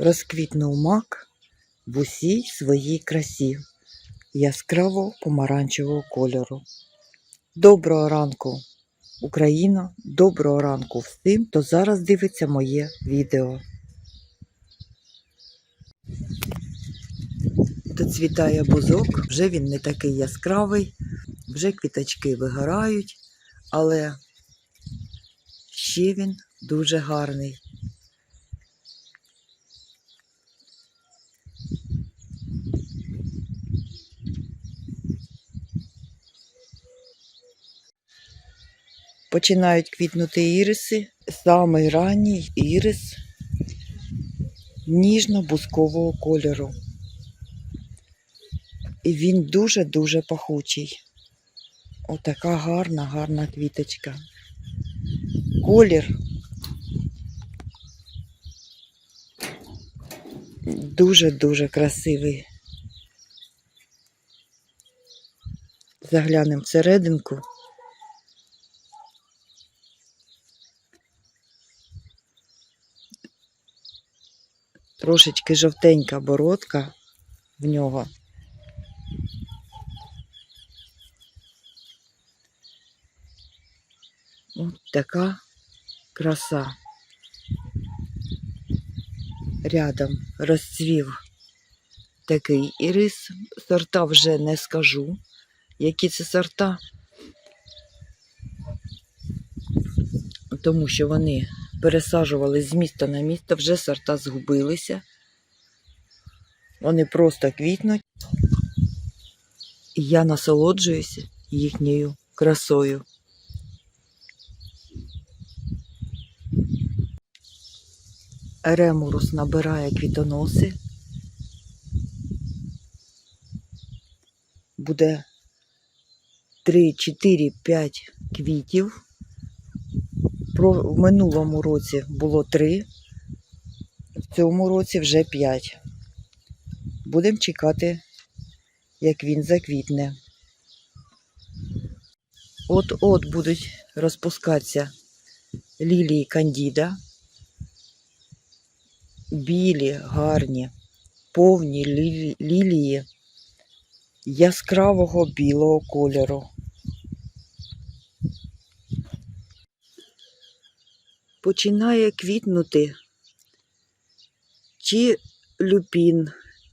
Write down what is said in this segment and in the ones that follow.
розквітнув мак в усій своїй красі яскраво помаранчевого кольору. Доброго ранку, Україна! Доброго ранку всім, хто зараз дивиться моє відео. Доцвітає бузок, вже він не такий яскравий, вже квіточки вигорають, але ще він дуже гарний. Починають квітнути іриси. Самий ранній ірис ніжно-бускового кольору. І він дуже-дуже пахучий. Отака гарна, гарна квіточка. Колір дуже-дуже красивий. Заглянемо всерединку. Трошечки жовтенька бородка в нього. От така краса. Рядом розцвів такий ірис. Сорта вже не скажу, які це сорта, тому що вони пересаджували з міста на місто, вже сорта згубилися. Вони просто квітнуть. І я насолоджуюся їхньою красою. Ремурус набирає квітоноси. Буде 3, 4, 5 квітів. В минулому році було 3, в цьому році вже 5. Будемо чекати, як він заквітне. От-от будуть розпускатися лілії кандіда білі, гарні, повні лілії яскравого білого кольору. Починає квітнути чи люпін,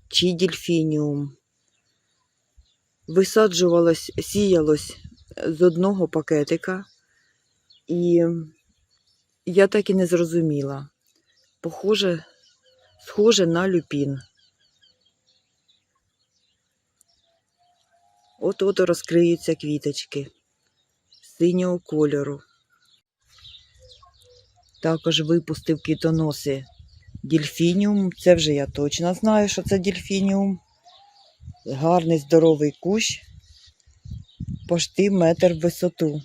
чи дельфініум. Висаджувалось, сіялось з одного пакетика, і я так і не зрозуміла. Похоже, схоже на люпін. От-от розкриються квіточки синього кольору. Також випустив квітоноси дельфініум. Це вже я точно знаю, що це дельфініум. Гарний здоровий кущ, пошти метр в висоту.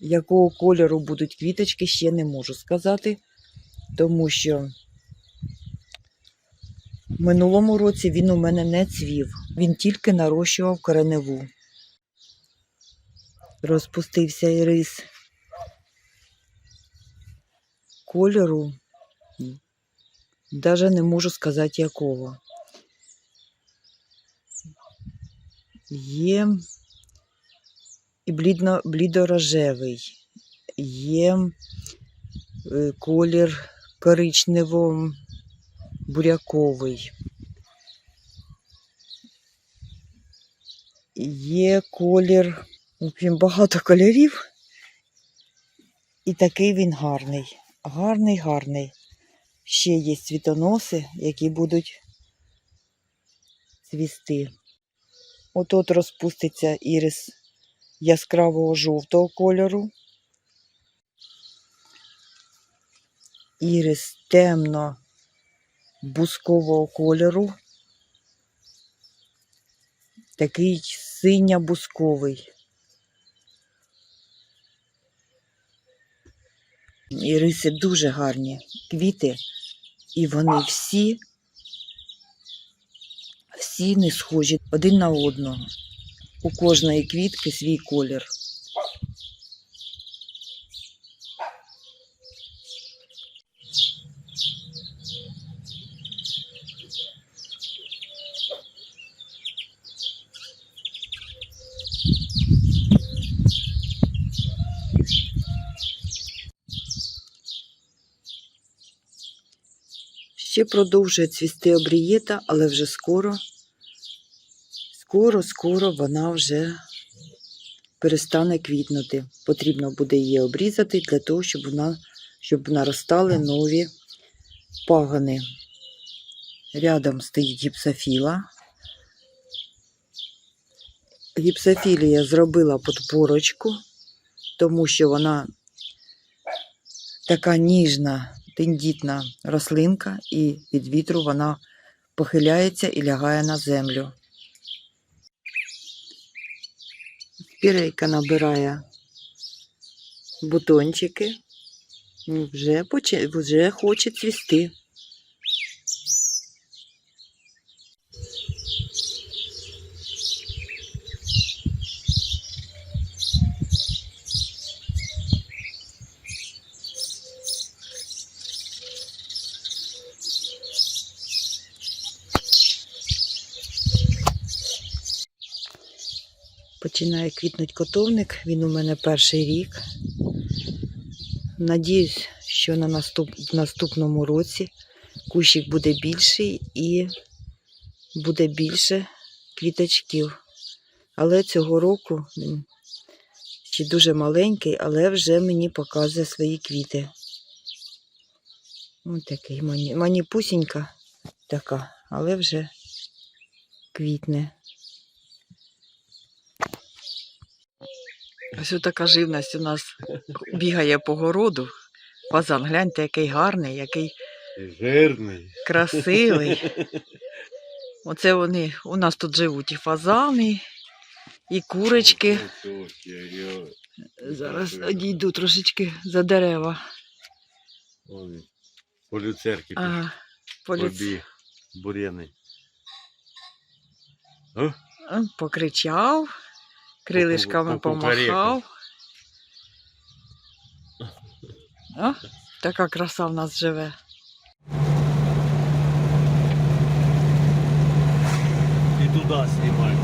Якого кольору будуть квіточки, ще не можу сказати, тому що в минулому році він у мене не цвів. Він тільки нарощував кореневу. Розпустився ірис. Кольору навіть не можу сказати якого. Є і блідорожевий, є е, колір коричнево буряковий. Є колір, в общем, багато кольорів. І такий він гарний. Гарний, гарний. Ще є цвітоноси, які будуть цвісти. От-от розпуститься ірис яскравого жовтого кольору. Ірис темно бускового кольору. Такий синя-бусковий. Іриси дуже гарні квіти, і вони всі, всі не схожі один на одного. У кожної квітки свій колір. Ще продовжує цвісти обрієта, але вже скоро, скоро, скоро вона вже перестане квітнути. Потрібно буде її обрізати для того, щоб вона щоб наростали нові пагони. Рядом стоїть гіпсофіла. Гіпсофілі я зробила подпорочку, тому що вона така ніжна, тендітна рослинка, і від вітру вона похиляється і лягає на землю. Пірейка набирає бутончики. Вже, вже хоче цвісти. Починає квітнути котовник. Він у мене перший рік. Надіюсь, що на наступ... в наступному році кущик буде більший і буде більше квіточків. Але цього року ще дуже маленький, але вже мені показує свої квіти. Ось такий мані... маніпусінька така, але вже квітне. Ось така живність у нас бігає по городу. Фазан, гляньте, який гарний, який Жирний. красивий. Оце вони у нас тут живуть і фазани, і курочки. Зараз одійду трошечки за дерева. По люцерки Ага, побіг. Бур'яни. Покричав, крилишками по- по- помахав. О, така краса в нас живе. І туди знімай.